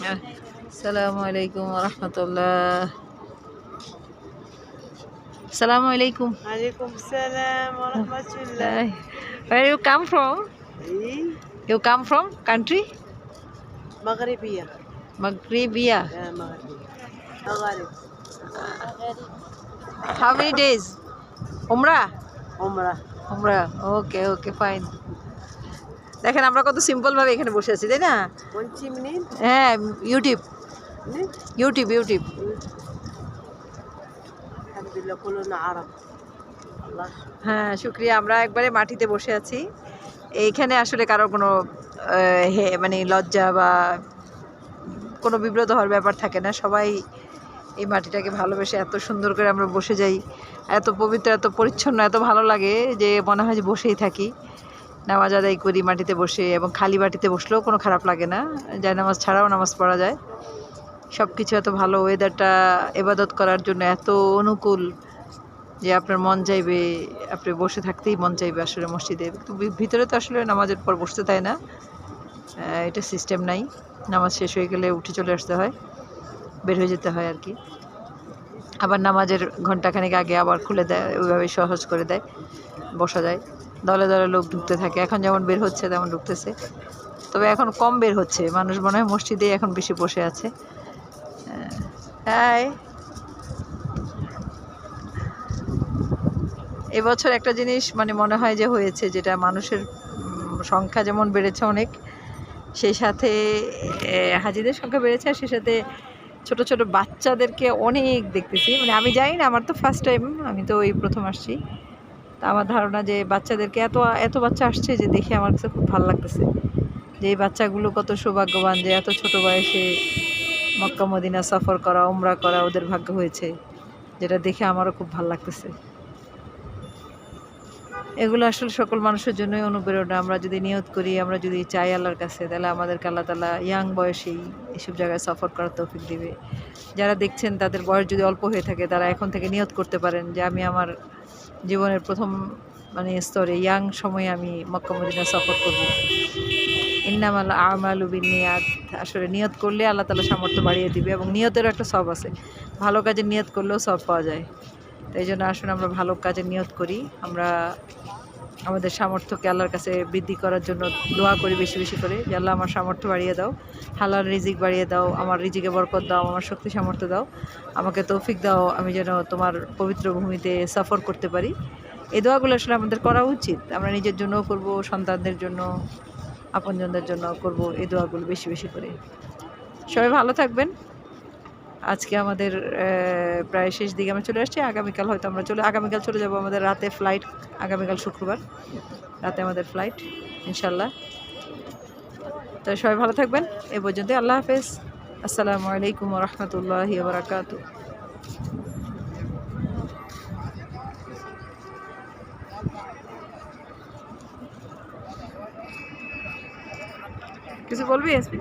Assalamualaikum warahmatullahi Assalamualaikum Waalaikumsalam warahmatullahi Where you come from? You come from country? Maghribia Maghribia? How many days? Umrah? Umrah. Umrah, okay, okay, fine. দেখেন আমরা কত সিম্পলভাবে এখানে বসে আছি তাই না? হ্যাঁ ইউটিউব ইউটিউব ইউটিউব হ্যাঁ শুক্রিয়া। আমরা একবারে মাটিতে বসে আছি। এইখানে আসলে কারোর কোনো মানে লজ্জা বা কোনো বিব্রত হওয়ার ব্যাপার থাকে না। সবাই এই মাটিটাকে ভালোবেসে এত সুন্দর করে আমরা বসে যাই। এত পবিত্র এত পরিচ্ছন্ন এত ভালো লাগে যে মনে হয় যে বসেই থাকি। নামাজ আদায় করি মাটিতে বসে এবং খালি মাটিতে বসলেও কোনো খারাপ লাগে না। যায় নামাজ ছাড়াও নামাজ পড়া যায়। সব কিছু এত ভালো ওয়েদারটা এবাদত করার জন্য এত অনুকূল যে আপনার মন চাইবে, আপনি বসে থাকতেই মন চাইবে আসলে মসজিদে। ভিতরে তো আসলে নামাজের পর বসতে দেয় না। এটা সিস্টেম নাই। নামাজ শেষ হয়ে গেলে উঠে চলে আসতে হয়। বের হয়ে যেতে হয় আর কি আবার নামাজের ঘন্টাখানেক আগে আবার খুলে দেয় ওইভাবে সহজ করে দেয়, বসা যায়। দলে দলে লোক ঢুকতে থাকে। এখন যেমন বের হচ্ছে, তেমন ঢুকতেছে। তবে এখন কম বের হচ্ছে। মানুষ মনে হয় মসজিদেই এখন বেশি বসে আছে। হ্যাঁ এবছর একটা জিনিস মানে মনে হয় যে হয়েছে, যেটা মানুষের সংখ্যা যেমন বেড়েছে অনেক, সেই সাথে হাজিদের সংখ্যা বেড়েছে আর সেই সাথে ছোট ছোট বাচ্চাদেরকে অনেক দেখতেছি। মানে আমি জানি না, আমার তো ফার্স্ট টাইম আমি তো এই প্রথম আসছি। তা আমার ধারণা যে বাচ্চাদেরকে এত এত বাচ্চা আসছে যে দেখে আমার কাছে খুব ভালো লাগতেছে। যে এই বাচ্চাগুলো কত সৌভাগ্যবান যে এত ছোট বয়সে মক্কা, মদিনা সফর করা, উমরা করা ওদের ভাগ্য হয়েছে, যেটা দেখে আমারও খুব ভালো লাগতেছে। এগুলো আসলে সকল মানুষের জন্যই অনুপ্রেরণা। আমরা যদি নিয়ত করি, আমরা যদি চাই আল্লাহর কাছে, তাহলে আমাদেরকে আল্লাহ তালা ইয়াং বয়সেই এসব জায়গায় সফর করার তৌফিক দিবে। যারা দেখছেন তাদের বয়স যদি অল্প হয়ে থাকে, তারা এখন থেকে নিয়ত করতে পারেন যে আমি আমার জীবনের প্রথম মানে স্তরে ইয়াং সময়ে আমি মক্কা মদিনা সফর করব। ইন্নামাল আমালু নিয়াদ আসলে নিয়ত করলে আল্লাহ তালা সামর্থ্য বাড়িয়ে দিবে এবং নিয়তেরও একটা সব আছে। ভালো কাজে নিয়ত করলেও সব পাওয়া যায়। তাই জন্য আসলে আমরা ভালো কাজে নিয়ত করি। আমরা আমাদের সামর্থ্যকে আল্লাহর কাছে বৃদ্ধি করার জন্য দোয়া করি বেশি বেশি করে যে আল্লাহ আমার সামর্থ্য বাড়িয়ে দাও, হালাল রিজিক বাড়িয়ে দাও, আমার রিজিকে বরকত দাও, আমার শক্তি সামর্থ্য দাও, আমাকে তৌফিক দাও, আমি যেন তোমার পবিত্র ভূমিতে সফর করতে পারি। এই দোয়াগুলো আসলে আমাদের করা উচিত। আমরা নিজের জন্যও করব, সন্তানদের জন্য, আপনজনদের জন্য করব এই দোয়াগুলো বেশি বেশি করে। সবাই ভালো থাকবেন। আজকে আমাদের প্রায় শেষ দিকে আমরা চলে আসছি। আগামীকাল হয়তো আমরা চলে, আগামীকাল চলে যাব আমাদের রাতে ফ্লাইট আগামীকাল শুক্রবার রাতে আমাদের ফ্লাইট ইনশাল্লাহ তো সবাই ভালো থাকবেন। এ পর্যন্ত আল্লাহ হাফেজ। আসসালামু আলাইকুম রহমতুল্লাহ বারাকাত কিছু বলবি এসপি